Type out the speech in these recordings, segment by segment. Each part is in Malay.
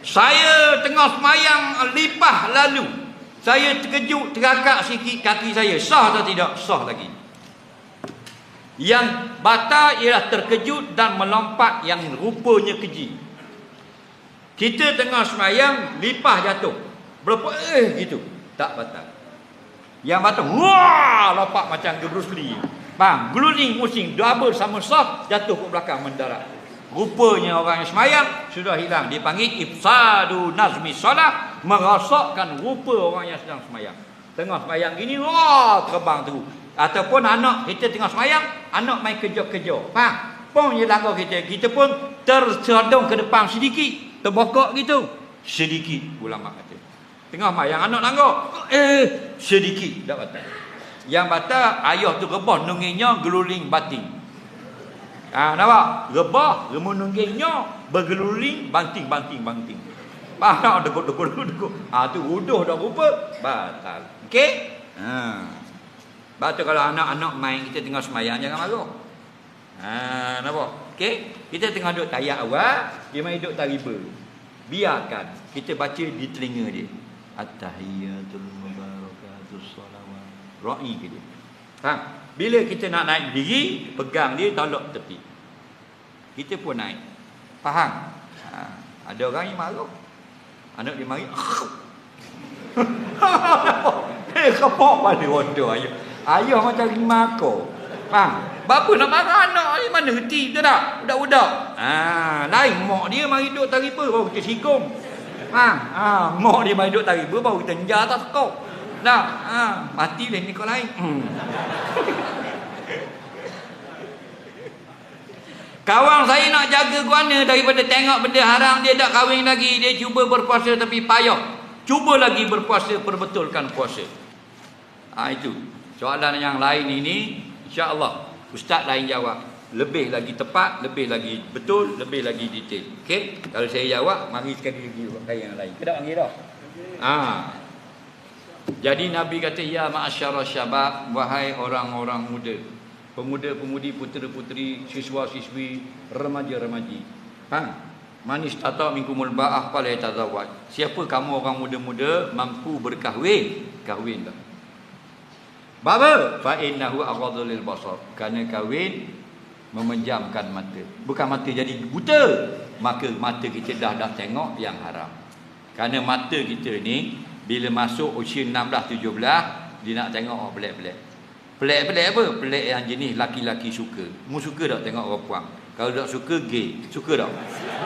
Saya tengah semayang lipah lalu. Saya terkejut, terakak sikit kaki saya. Sah atau tidak? Sah lagi. Yang batal ialah terkejut dan melompat yang rupanya keji. Kita tengah semayang, lipah jatuh. Berapa eh gitu. Tak batal. Yang batal, wah, lompat macam ke Bruce Lee. Bang, guling pusing, double sama sah, jatuh ke belakang mendarat. Rupanya orang yang semayang sudah hilang. Dipanggil ifsadu nazmi solat. Merosakkan rupa orang yang sedang semayang. Tengah semayang gini, wah terbang tu. Ataupun anak kita tengah semayang, anak main kejar-kejar. Faham? Pun je langgar kita. Kita pun tersedung ke depan sedikit. Terbokok gitu. Sedikit ulama kata. Tengah semayang anak langgar. Eh, sedikit. Tak batal. Yang batal, ayah tu rebah nunginya geluling batin. Ha, nampak? Rebah, remu nunggingnya, bergeluling, banting, banting, banting. Faham tak? Dekut, dekut, dekut, dekut. Ha, tu uduh dah rupa, batal. Okey? Ha. Batal kalau anak-anak main, kita tengah semayang, jangan marah. Ha, nampak? Okey? Kita tengah duduk tayak awal, dia main duduk tariba. Biarkan. Kita baca di telinga dia. At-tahiyyatul mubarakatus salawat. Ra'i ke dia. Faham? Bila kita nak naik diri, pegang dia, tolak tepi. Kita pun naik. Faham? Ha, ada orang yang marah. Anak dia mari. Eh, kepak pada wadah ayah. Ayah macam lima kau. Faham? Bapa nak marah anak ni mana henti tu tak? Budak-budak. Ha, lain mak dia mari duduk tariba baru kita sikung. Faham? Ha, mak dia mari duduk tariba baru kita njar atas kau. Nah, ha, mati lah ni kau lain. Hmm. Kawan saya nak jaga guana daripada tengok benda haram dia tak kahwin lagi. Dia cuba berpuasa tapi payah. Cuba lagi berpuasa perbetulkan puasa. Ha, itu. Soalan yang lain ini insya-Allah ustaz lain jawab. Lebih lagi tepat, lebih lagi betul, lebih lagi detail. Okey? Kalau saya jawab, mari sekali lagi pakai yang lain. Kedak panggil dah. Ha. Jadi Nabi kata ya ma'asyara syabab wahai orang-orang muda. Pemuda-pemudi, putera-puteri, siswa-siswi, remaja-remaji. Ha? Manis tata minkumul ba'ah fala yatazawwaj. Siapa kamu orang muda-muda mampu berkahwin, kahwinlah. Baba fa innahu aghadhu lil basar. Kerana kahwin memejamkan mata. Bukan mata jadi buta, maka mata kita dah dah tengok yang haram. Kerana mata kita ni bila masuk usia 16 17 dia nak tengok orang pelik-pelik. Pelik-pelik apa? Pelik yang jenis laki-laki suka. Mu suka tak tengok orang puang? Kalau tak suka gay, suka tak?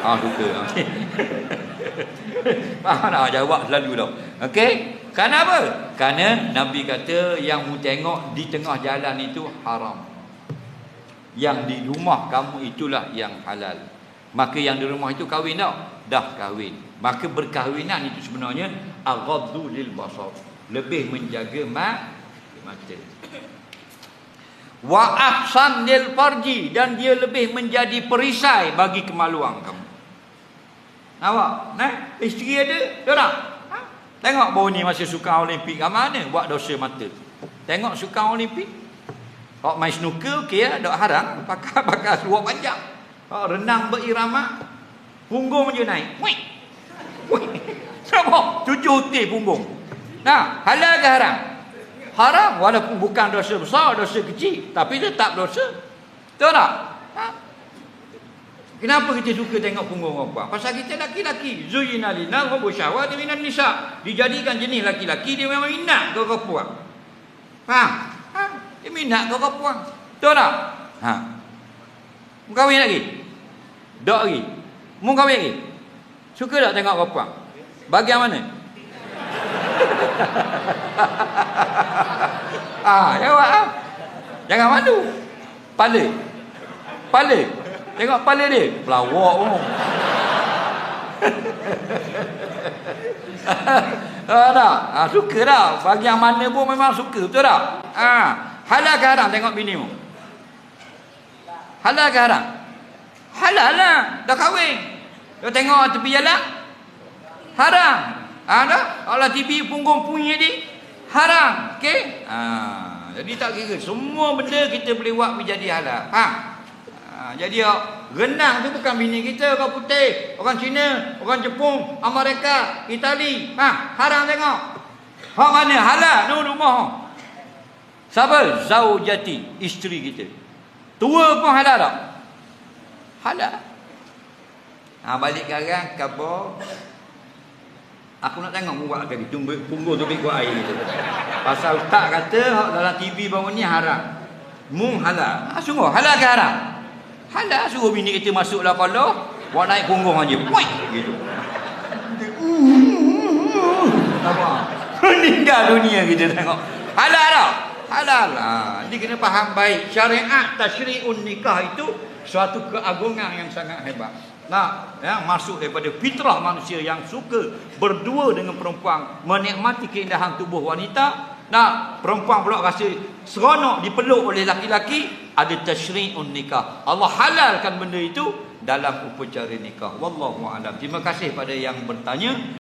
Ah suka. Okey. Faham tak jawab selalu tau. Okey? Kerana apa? Kerana Nabi kata yang mu tengok di tengah jalan itu haram. Yang di rumah kamu itulah yang halal. Maka yang di rumah itu kahwin tak? Dah kahwin. Maka berkahwinan itu sebenarnya aghaddu lil basar. Lebih menjaga mat mata. Wa ahsan lil farji dan dia lebih menjadi perisai bagi kemaluan kamu. Nampak? Nah, isteri ada, dia tak? Ha? Tengok bau ni masih suka Olimpik kat mana buat dosa mata. Tengok suka Olimpik. Kalau main snooker okey ya, tak haram pakai pakai seluar panjang. Kalau renang berirama punggung je naik. Wih. Wih. Sama cucu uti punggung. Nah, halal ke haram? Haram walaupun bukan dosa besar, dosa kecil, tapi tetap dosa. Tahu tak? Ha? Kenapa kita suka tengok punggung orang puan? Pasal kita laki-laki. Zuyina lina wa busyawat minan nisa. Dijadikan jenis laki-laki dia memang minat ke orang puan. Faham? Ha? Dia minat ke orang puan. Tahu tak? Ha. Kahwin lagi? Tak lagi. Mu kahwin lagi? Suka tak tengok puan? Bagian mana? ah, jawab ah. Jangan malu. Pala. Pala. Tengok kepala dia. Pelawak pun. ah, tak? Ah, suka tak? Bagian mana pun memang suka. Betul tak? Ah, halal ke haram tengok bini mu? Halal ke haram? Halal lah. Dah kahwin. Dah tengok tepi jalan? Haram. Ah, dah? Kalau TV punggung punya dia? Haram. Okey? Ah, jadi tak kira. Semua benda kita boleh buat menjadi halal. Ha? Ha, jadi renang tu bukan bini kita, orang putih, orang Cina, orang Jepun, Amerika, Itali. Ha, haram tengok. Hak mana? Halal no rumah. Siapa? Zaujati, isteri kita. Tua pun halal tak? Halal. Ha, balik sekarang, kabar. Aku nak tengok mu buat lagi. Tunggu punggung tu buat air gitu. Pasal tak kata hak dalam TV bawah ni haram. Mu halal. Ha, sungguh halal ke haram? Halal suruh bini kita masuklah kalau buat naik punggung aja. Woi gitu. Meninggal dunia kita tengok. Halal tak? Halal. Ha, jadi kena faham baik syariat tasyri'un nikah itu suatu keagungan yang sangat hebat. Nah, ya, masuk daripada fitrah manusia yang suka berdua dengan perempuan, menikmati keindahan tubuh wanita. Nah, perempuan pula rasa seronok dipeluk oleh laki-laki, ada tasyri'un nikah. Allah halalkan benda itu dalam upacara nikah. Wallahu a'lam. Terima kasih pada yang bertanya.